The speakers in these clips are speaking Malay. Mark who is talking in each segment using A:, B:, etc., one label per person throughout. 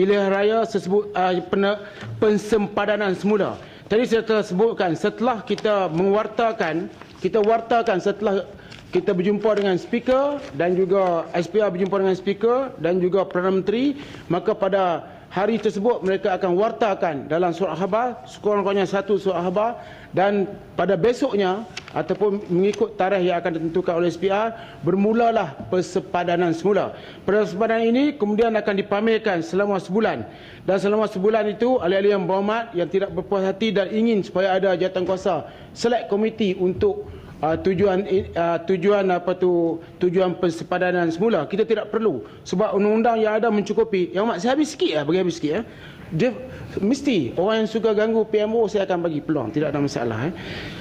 A: pilihan raya sesebut, uh, pena, pensempadanan semula. Tadi saya telah sebutkan setelah kita mewartakan, kita wartakan setelah kita berjumpa dengan speaker dan juga SPR berjumpa dengan speaker dan juga Perdana Menteri, maka pada hari tersebut mereka akan wartakan dalam surat khabar, sekurang-kurangnya satu surat khabar dan pada besoknya ataupun mengikut tarikh yang akan ditentukan oleh SPR bermulalah persepadanan semula. Persepadanan ini kemudian akan dipamerkan selama sebulan dan selama sebulan itu ahli-ahli yang berhormat yang tidak berpuas hati dan ingin supaya ada jawatan kuasa select komiti untuk uh, tujuan uh, tujuan apa tu? Tujuan persepadanan semula. Kita tidak perlu. Sebab undang-undang yang ada mencukupi. Yang mak saya habis sikit lah bagi habis sikit ya dia mesti orang yang suka ganggu PMO saya akan bagi peluang tidak ada masalah eh.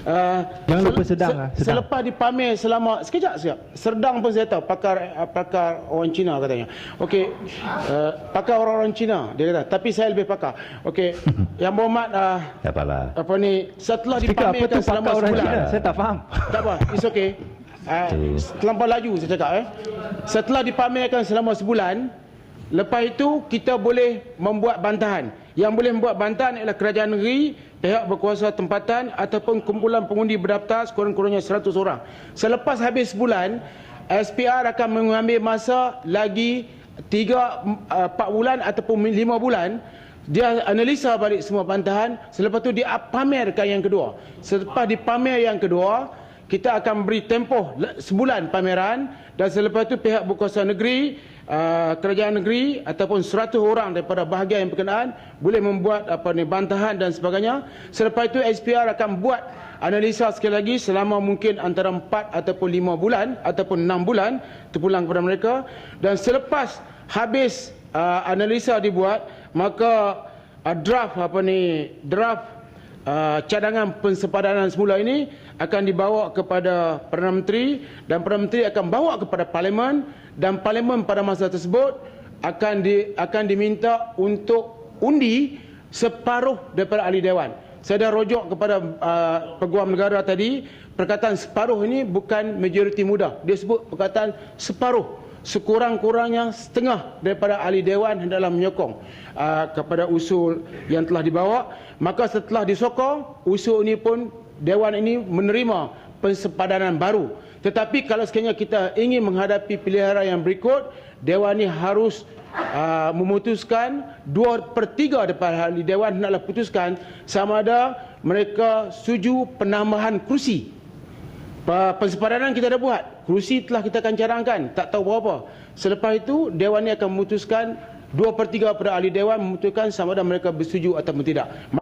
A: Uh,
B: Jangan lupa sedang lah, sedang.
A: Selepas dipamer selama sekejap sekejap. Serdang pun saya tahu pakar uh, pakar orang Cina katanya. Okey. Uh, pakar orang-orang Cina dia kata tapi saya lebih pakar. Okey. yang berhormat uh,
C: apalah.
A: apa ni setelah
B: Speaker
A: dipamerkan selama
B: orang
A: sebulan.
B: Cina? Saya tak faham.
A: Tak apa, it's okay. Uh, terlampau laju saya cakap eh. Setelah dipamerkan selama sebulan, lepas itu kita boleh membuat bantahan. Yang boleh membuat bantahan ialah kerajaan negeri, pihak berkuasa tempatan ataupun kumpulan pengundi berdaftar sekurang-kurangnya 100 orang. Selepas habis sebulan, SPR akan mengambil masa lagi 3 4 bulan ataupun 5 bulan dia analisa balik semua bantahan selepas tu dia pamerkan yang kedua selepas dipamer yang kedua kita akan beri tempoh sebulan pameran dan selepas itu pihak berkuasa negeri uh, kerajaan negeri ataupun 100 orang daripada bahagian yang berkenaan boleh membuat apa ni bantahan dan sebagainya. Selepas itu SPR akan buat analisa sekali lagi selama mungkin antara 4 ataupun 5 bulan ataupun 6 bulan terpulang kepada mereka. Dan selepas habis uh, analisa dibuat maka uh, draft apa ni draft uh, cadangan pensepadanan semula ini akan dibawa kepada Perdana Menteri dan Perdana Menteri akan bawa kepada Parlimen dan Parlimen pada masa tersebut akan di, akan diminta untuk undi separuh daripada ahli dewan. Saya dah rujuk kepada uh, peguam negara tadi perkataan separuh ini bukan majoriti mudah. Dia sebut perkataan separuh sekurang-kurangnya setengah daripada ahli dewan hendaklah menyokong uh, kepada usul yang telah dibawa. Maka setelah disokong usul ini pun dewan ini menerima pensepadanan baru. Tetapi kalau sekiranya kita ingin menghadapi pilihan raya yang berikut dewan ini harus uh, memutuskan dua per tiga daripada ahli dewan hendaklah putuskan sama ada mereka setuju penambahan kerusi. Pa- Pensepadanan kita dah buat. Kerusi telah kita akan cadangkan. Tak tahu berapa. Selepas itu, Dewan ini akan memutuskan 2 per 3 pada ahli Dewan memutuskan sama ada mereka bersetuju atau tidak.